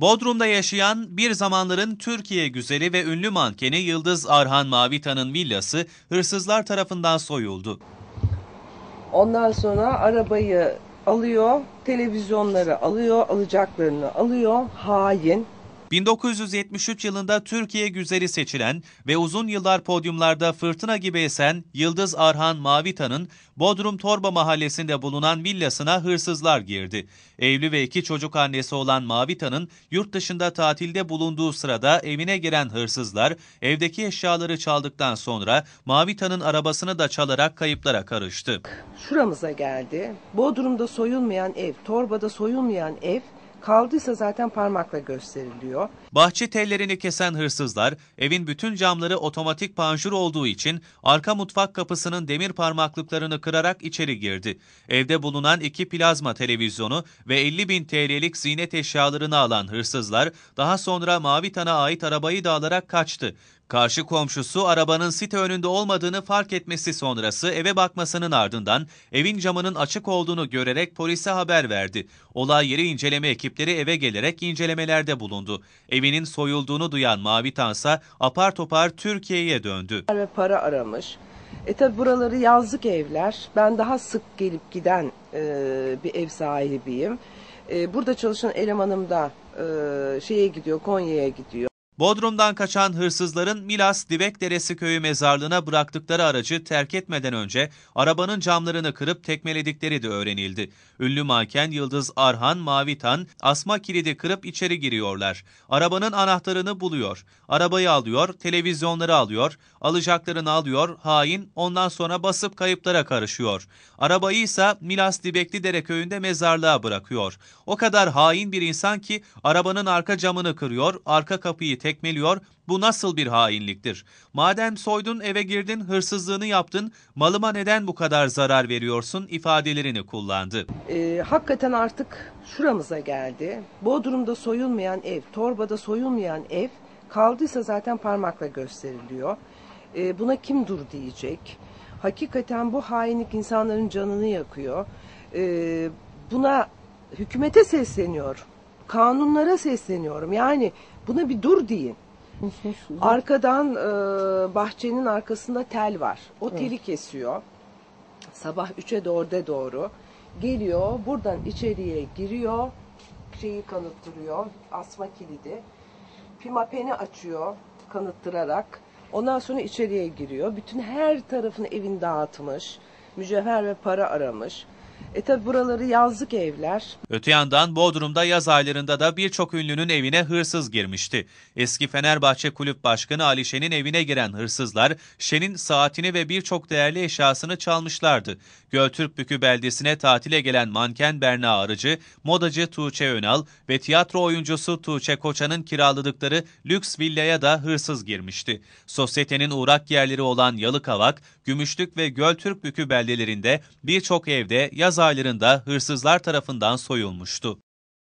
Bodrum'da yaşayan bir zamanların Türkiye güzeli ve ünlü mankeni Yıldız Arhan Mavitan'ın villası hırsızlar tarafından soyuldu. Ondan sonra arabayı alıyor, televizyonları alıyor, alacaklarını alıyor. Hain. 1973 yılında Türkiye güzeli seçilen ve uzun yıllar podyumlarda fırtına gibi esen Yıldız Arhan Mavitan'ın Bodrum Torba mahallesinde bulunan villasına hırsızlar girdi. Evli ve iki çocuk annesi olan Mavitan'ın yurt dışında tatilde bulunduğu sırada evine giren hırsızlar evdeki eşyaları çaldıktan sonra Mavitan'ın arabasını da çalarak kayıplara karıştı. Şuramıza geldi. Bodrum'da soyulmayan ev, Torba'da soyulmayan ev kaldıysa zaten parmakla gösteriliyor. Bahçe tellerini kesen hırsızlar, evin bütün camları otomatik panjur olduğu için arka mutfak kapısının demir parmaklıklarını kırarak içeri girdi. Evde bulunan iki plazma televizyonu ve 50 bin TL'lik ziynet eşyalarını alan hırsızlar, daha sonra Mavi Tan'a ait arabayı da alarak kaçtı. Karşı komşusu arabanın site önünde olmadığını fark etmesi sonrası eve bakmasının ardından evin camının açık olduğunu görerek polise haber verdi. Olay yeri inceleme ekipleri eve gelerek incelemelerde bulundu. Evinin soyulduğunu duyan Mavi Tansa apar topar Türkiye'ye döndü. Ve para aramış. E tabi buraları yazlık evler. Ben daha sık gelip giden e, bir ev sahibiyim. E, burada çalışan elemanım da e, şeye gidiyor, Konya'ya gidiyor. Bodrum'dan kaçan hırsızların Milas Divek Deresi köyü mezarlığına bıraktıkları aracı terk etmeden önce arabanın camlarını kırıp tekmeledikleri de öğrenildi. Ünlü manken Yıldız Arhan Mavitan asma kilidi kırıp içeri giriyorlar. Arabanın anahtarını buluyor. Arabayı alıyor, televizyonları alıyor, alacaklarını alıyor, hain ondan sonra basıp kayıplara karışıyor. Arabayı ise Milas Dibekli Dere köyünde mezarlığa bırakıyor. O kadar hain bir insan ki arabanın arka camını kırıyor, arka kapıyı tekmeliyor. Bu nasıl bir hainliktir? Madem soydun eve girdin, hırsızlığını yaptın, malıma neden bu kadar zarar veriyorsun ifadelerini kullandı. E, hakikaten artık şuramıza geldi. Bodrum'da soyulmayan ev, Torba'da soyulmayan ev kaldıysa zaten parmakla gösteriliyor. E, buna kim dur diyecek? Hakikaten bu hainlik insanların canını yakıyor. E, buna hükümete sesleniyor. Kanunlara sesleniyorum. Yani buna bir dur deyin. Arkadan e, bahçenin arkasında tel var. O teli kesiyor. Sabah 3'e doğru doğru geliyor. Buradan içeriye giriyor. Şeyi kanıttırıyor. Asma kilidi. Pimapeni açıyor kanıttırarak. Ondan sonra içeriye giriyor. Bütün her tarafını evin dağıtmış. Mücevher ve para aramış. E tabi buraları yazlık evler. Öte yandan Bodrum'da yaz aylarında da birçok ünlünün evine hırsız girmişti. Eski Fenerbahçe Kulüp Başkanı Ali Şen'in evine giren hırsızlar Şen'in saatini ve birçok değerli eşyasını çalmışlardı. Göltürkbükü beldesine tatile gelen manken Berna Arıcı, modacı Tuğçe Önal ve tiyatro oyuncusu Tuğçe Koçan'ın kiraladıkları lüks villaya da hırsız girmişti. Sosyetenin uğrak yerleri olan Yalıkavak, Gümüşlük ve Göltürkbükü beldelerinde birçok evde yaz aylarında hırsızlar tarafından soyulmuştu.